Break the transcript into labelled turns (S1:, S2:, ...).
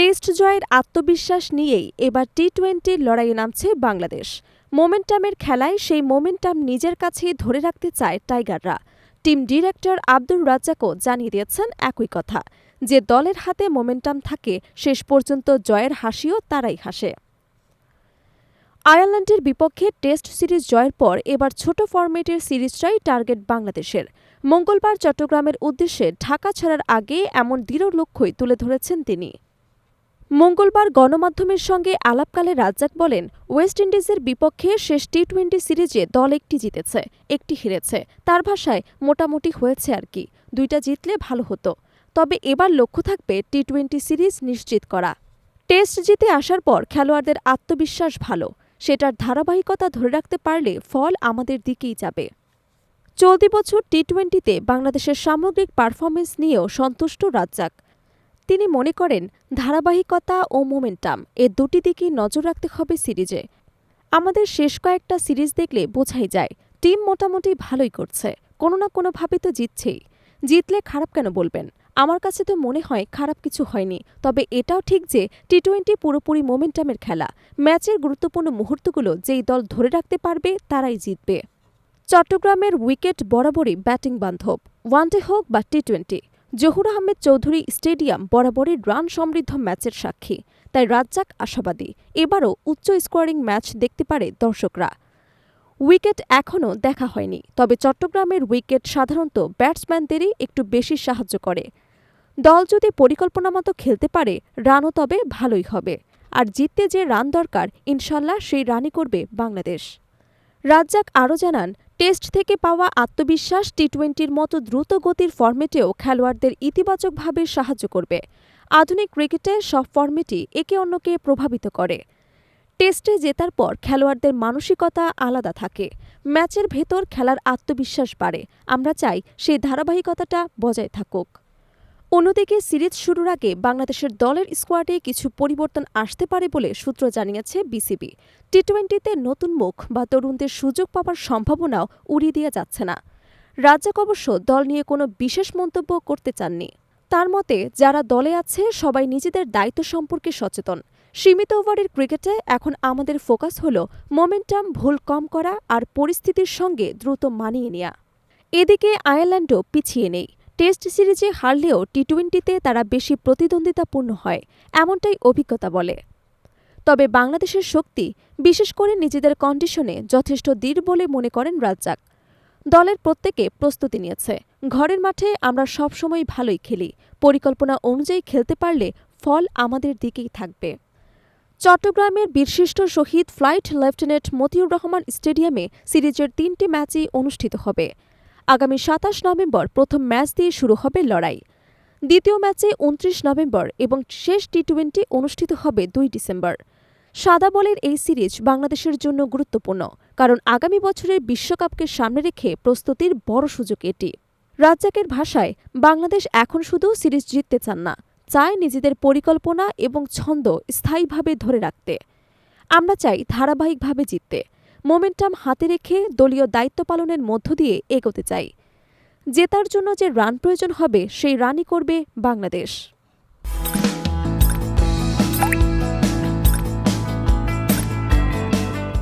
S1: Test জয়ের আত্মবিশ্বাস নিয়েই এবার টি টোয়েন্টির লড়াইয়ে নামছে বাংলাদেশ। মোমেন্টামের খেলায় সেই মোমেন্টাম নিজের কাছেই ধরে রাখতে চায় টাইগাররা। টিম ডিরেক্টর আব্দুর রাজ্জাকও জানিয়ে দিয়েছেন একই কথা, যে দলের হাতে মোমেন্টাম থাকে, শেষ পর্যন্ত জয়ের হাসিও তারাই হাসে। আয়ারল্যান্ডের বিপক্ষে টেস্ট সিরিজ জয়ের পর এবার ছোট ফরম্যাটের সিরিজটাই টার্গেট বাংলাদেশের। মঙ্গলবার চট্টগ্রামের উদ্দেশ্যে ঢাকা ছাড়ার আগে এমন দৃঢ় লক্ষ্যই তুলে ধরেছেন তিনি। মঙ্গলবার গণমাধ্যমের সঙ্গে আলাপকালে রাজ্জাক বলেন, ওয়েস্ট ইন্ডিজের বিপক্ষে শেষ টি টোয়েন্টি সিরিজে দল একটি জিতেছে, একটি হেরেছে। তার ভাষায় মোটামুটি হয়েছে আর কি, দুইটা জিতলে ভালো হতো। তবে এবার লক্ষ্য থাকবে টি টোয়েন্টি সিরিজ নিশ্চিত করা। টেস্ট জিতে আসার পর খেলোয়াড়দের আত্মবিশ্বাস ভালো, সেটার ধারাবাহিকতা ধরে রাখতে পারলে ফল আমাদের দিকেই যাবে। চলতি বছর টি টোয়েন্টিতে বাংলাদেশের সামগ্রিক পারফরমেন্স নিয়েও সন্তুষ্ট রাজ্জাক। তিনি মনে করেন, ধারাবাহিকতা ও মোমেন্টাম এ দুটি দিকেই নজর রাখতে হবে সিরিজে। আমাদের শেষ কয়েকটা সিরিজ দেখলে বোঝাই যায়, টিম মোটামুটি ভালোই করছে, কোনো না কোনোভাবে তো জিতছেই। জিতলে খারাপ কেন বলবেন? আমার কাছে তো মনে হয় খারাপ কিছু হয়নি, তবে এটাও ঠিক যে টি টোয়েন্টি পুরোপুরি মোমেন্টামের খেলা, ম্যাচের গুরুত্বপূর্ণ মুহূর্তগুলো যেই দল ধরে রাখতে পারবে তারাই জিতবে। চট্টগ্রামের উইকেট বরাবরই ব্যাটিং বান্ধব, ওয়ানডে হোক বা T twenty Zahur Ahmed Chowdhury stadium বরাবরই রান সমৃদ্ধ ম্যাচের সাক্ষী, তাই রাজ্জাক আশাবাদী। এবারও উচ্চ স্কোয়ারিং ম্যাচ দেখতে পারে দর্শকরা। উইকেট এখনও দেখা হয়নি, তবে চট্টগ্রামের উইকেট সাধারণত ব্যাটসম্যানদেরই একটু বেশি সাহায্য করে। দল যদি পরিকল্পনা মতো খেলতে পারে, রানও তবে ভালোই হবে। আর জিততে যে রান দরকার, ইনশাল্লাহ সেই রানই করবে বাংলাদেশ। রাজ্জাক আরও জানান টেস্ট থেকে পাওয়া আত্মবিশ্বাস টি টোয়েন্টির মতো দ্রুত গতির ফর্মেটেও খেলোয়াড়দের ইতিবাচকভাবে সাহায্য করবে। আধুনিক ক্রিকেটে সব ফর্মেটই একে অন্যকে প্রভাবিত করে। টেস্টে জেতার পর খেলোয়াড়দের মানসিকতা আলাদা থাকে। ম্যাচের ভেতর খেলার আত্মবিশ্বাস বাড়ে। আমরা চাই সেই ধারাবাহিকতাটা বজায় থাকুক। অন্যদিকে সিরিজ শুরুর আগে বাংলাদেশের দলের স্কোয়াডে কিছু পরিবর্তন আসতে পারে বলে সূত্র জানিয়েছে বিসিবি। টি টোয়েন্টিতে নতুন মুখ বা তরুণদের সুযোগ পাওয়ার সম্ভাবনাও উড়িয়ে দেওয়া যাচ্ছে না। রাজ্জাক অবশ্য দল নিয়ে কোনো বিশেষ মন্তব্য করতে চাননি। তার মতে, যারা দলে আছে, সবাই নিজেদের দায়িত্ব সম্পর্কে সচেতন। সীমিত ওভারের ক্রিকেটে এখন আমাদের ফোকাস হল মোমেন্টাম ভুল কম করা আর পরিস্থিতির সঙ্গে দ্রুত মানিয়ে নেওয়া এদিকে আয়ারল্যান্ডও পিছিয়ে নেই। টেস্ট সিরিজে হারলেও টি টোয়েন্টিতে তারা বেশি প্রতিদ্বন্দ্বিতাপূর্ণ হয়, এমনটাই অভিজ্ঞতা বলে। তবে বাংলাদেশের শক্তি, বিশেষ করে নিজেদের কন্ডিশনে, যথেষ্ট দৃঢ় বলে মনে করেন রাজ্জাক। দলের প্রত্যেকে প্রস্তুতি নিয়েছে। ঘরের মাঠে আমরা সবসময় ভালোই খেলি, পরিকল্পনা অনুযায়ী খেলতে পারলে ফল আমাদের দিকেই থাকবে। চট্টগ্রামের বীরশ্রেষ্ঠ শহীদ ফ্লাইট লেফটেন্যান্ট মতিউর রহমান স্টেডিয়ামে সিরিজের তিনটি ম্যাচই অনুষ্ঠিত হবে। আগামী সাতাশ নভেম্বর প্রথম ম্যাচ দিয়ে শুরু হবে লড়াই। দ্বিতীয় ম্যাচে উনত্রিশ নভেম্বর এবং শেষ টি টোয়েন্টি অনুষ্ঠিত হবে দুই ডিসেম্বর। সাদা বলের এই সিরিজ বাংলাদেশের জন্য গুরুত্বপূর্ণ, কারণ আগামী বছরের বিশ্বকাপকে সামনে রেখে প্রস্তুতির বড় সুযোগ এটি। রাজ্জাকের ভাষায়, বাংলাদেশ এখন শুধু সিরিজ জিততে চান না, চায় নিজেদের পরিকল্পনা এবং ছন্দ স্থায়ীভাবে ধরে রাখতে। আমরা চাই ধারাবাহিকভাবে জিততে। মোমেন্টাম হাতে রেখে দলীয় দায়িত্ব পালনের মধ্য দিয়ে এগোতে চাই। জেতার জন্য যে রান প্রয়োজন হবে, সেই রানই করবে বাংলাদেশ।